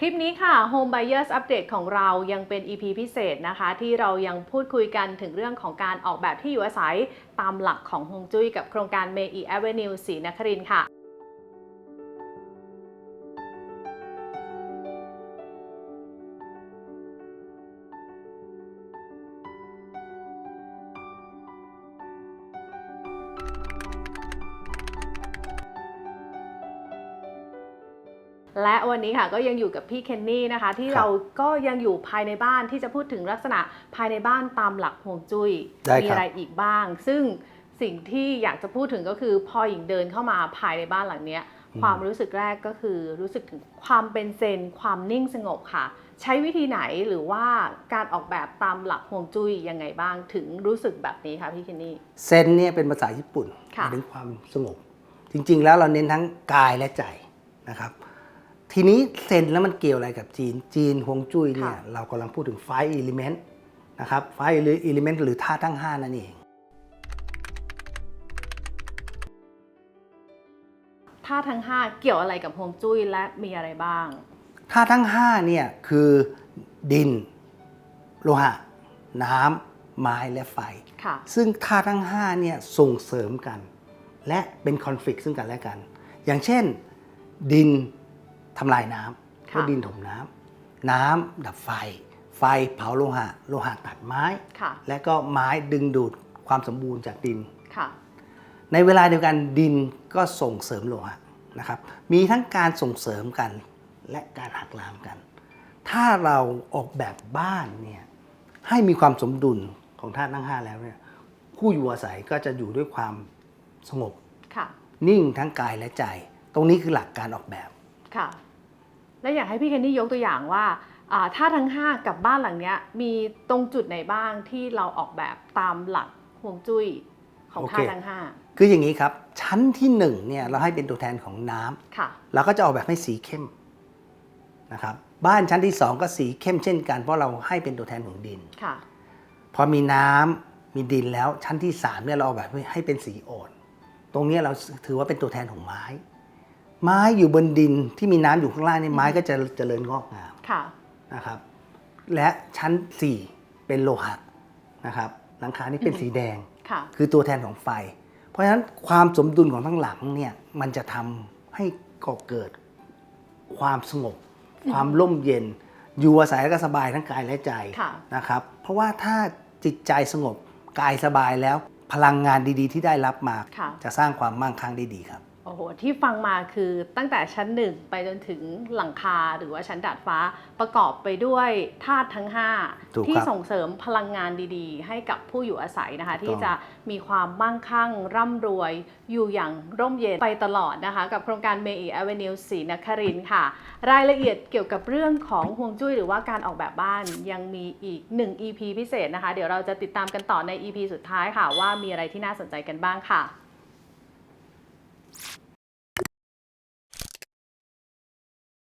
คลิปนี้ค่ะ Home Buyers Update ของเรายังเป็น EP พิเศษนะคะ ที่เรายังพูดคุยกันถึงเรื่องของการออกแบบที่อยู่อาศัย ตามหลักของฮงจุ้ยกับโครงการ May E Avenue ศรีนครินค่ะ และวันนี้ค่ะก็ยังอยู่กับพี่เคนนี่นะคะ ที่ครับเราก็ยังอยู่ภายในบ้านที่จะพูดถึงลักษณะภายในบ้านตามหลักฮวงจุ้ยได้ครับมีอะไรอีกบ้าง ซึ่งสิ่งที่อยากจะพูดถึงก็คือพอหญิงเดินเข้ามาภายในบ้านหลังเนี้ยความรู้สึกแรกก็คือรู้สึกถึงความเป็นเซน ความนิ่งสงบค่ะ ใช้วิธีไหนหรือว่าการออกแบบตามหลักฮวงจุ้ยยังไงบ้างถึงรู้สึกแบบนี้คะพี่เคนนี่เซนเนี่ยเป็นภาษาญี่ปุ่นหค่ะมายถึงความสงบ จริงๆ แล้วเราเน้นทั้งกายและใจนะครับ ทีนี้เซนแล้วมันเกี่ยวอะไรกับจีน จีนฮวงจุ้ยเนี่ยเรากำลังพูดถึงไฟอิเลเมนต์นะครับไฟอิเลเมนต์หรือธาตุทั้ง 5 นั่นเอง ท่าทั้ง 5 เกี่ยวอะไรกับฮวงจุ้ยและมีอะไรบ้าง ธาตุทั้ง5เนี่ยคือดิน โลหะ น้ำไม้และไฟ ค่ะ ซึ่งธาตุทั้ง5เนี่ยส่งเสริมกัน และเป็นคอนฟ lict ซึ่งกันและกัน อย่างเช่น ดิน ทำลายน้ำค่ะก็ดินถมน้ำน้ำดับไฟ ไฟเผาโลหะ โลหะตัดไม้ค่ะและก็ไม้ดึงดูดความสมบูรณ์จากดินค่ะในเวลาเดียวกันดินก็ส่งเสริมโลหะนะครับ มีทั้งการส่งเสริมกันและการหักล้างกัน ถ้าเราออกแบบบ้านเนี่ยให้มีความสมดุลของธาตุทั้งห้าแล้วเนี่ยผู้อยู่อาศัยก็จะอยู่ด้วยความสงบค่ะนิ่งทั้งกายและใจ ตรงนี้คือหลักการออกแบบค่ะ และอยากให้พี่เคนนี่ยกตัวอย่างว่าอ่าถ้าทั้ง 5 กับบ้านหลังเนี้ยมีตรงจุดไหนบ้างที่เราออกแบบตามหลักฮวงจุ้ยของโอเคท่าทั้งคืออย่างนี้ครับ ชั้นที่หนึ่งเนี่ยเราให้เป็นตัวแทนของน้ำ5ค่ะเราก็จะออกแบบให้สีเข้มนะครับบ้านชั้นที่สองก็สีเข้มเช่นกันเพราะเราให้เป็นตัวแทนของดินค่ะพอมีน้ำมีดินแล้วชั้นที่สามเนี่ยเราออกแบบให้เป็นสีอ่อน ตรงเนี้ยเราถือว่าเป็นตัวแทนของไม้ ไม้อยู่บนดินที่มีน้ำอยู่ข้างล่างเนี่ยไม้ก็จะเจริญงอกงามค่ะนะครับ และชั้นสี่เป็นโลหะนะครับหลังคานี่เป็นสีแดงค่ะคือตัวแทนของไฟ เพราะฉะนั้นความสมดุลของทั้งหลังเนี่ยมันจะทำให้ก่อเกิดความสงบ ความร่มเย็น อยู่อาศัยแล้วก็สบายทั้งกายและใจค่ะนะครับ เพราะว่าถ้าจิตใจสงบกายสบายแล้วพลังงานดีๆ ที่ได้รับมาค่ะจะสร้างความมั่งคั่งได้ดีครับโอ้โหที่ฟังมาคือตั้งแต่ชั้นหนึ่งไปจนถึงหลังคาหรือว่าชั้นดาดฟ้าประกอบไปด้วยธาตุทั้งถูก5ที่ครับส่งเสริมพลังงานดีๆ ให้กับผู้อยู่อาศัยนะคะถูกต้องที่จะมีความมั่งคั่ง ร่ำรวย อยู่อย่างร่มเย็นไปตลอดนะคะ กับโครงการ May E Avenue ศรีนครินทร์ค่ะ รายละเอียดเกี่ยวกับเรื่องของห่วงจุ้ยหรือว่าการออกแบบบ้านยังมีอีก 1 EP พิเศษนะคะ เดี๋ยวเราจะติดตามกันต่อใน EP สุดท้ายค่ะ ว่ามีอะไรที่น่าสนใจกันบ้างค่ะ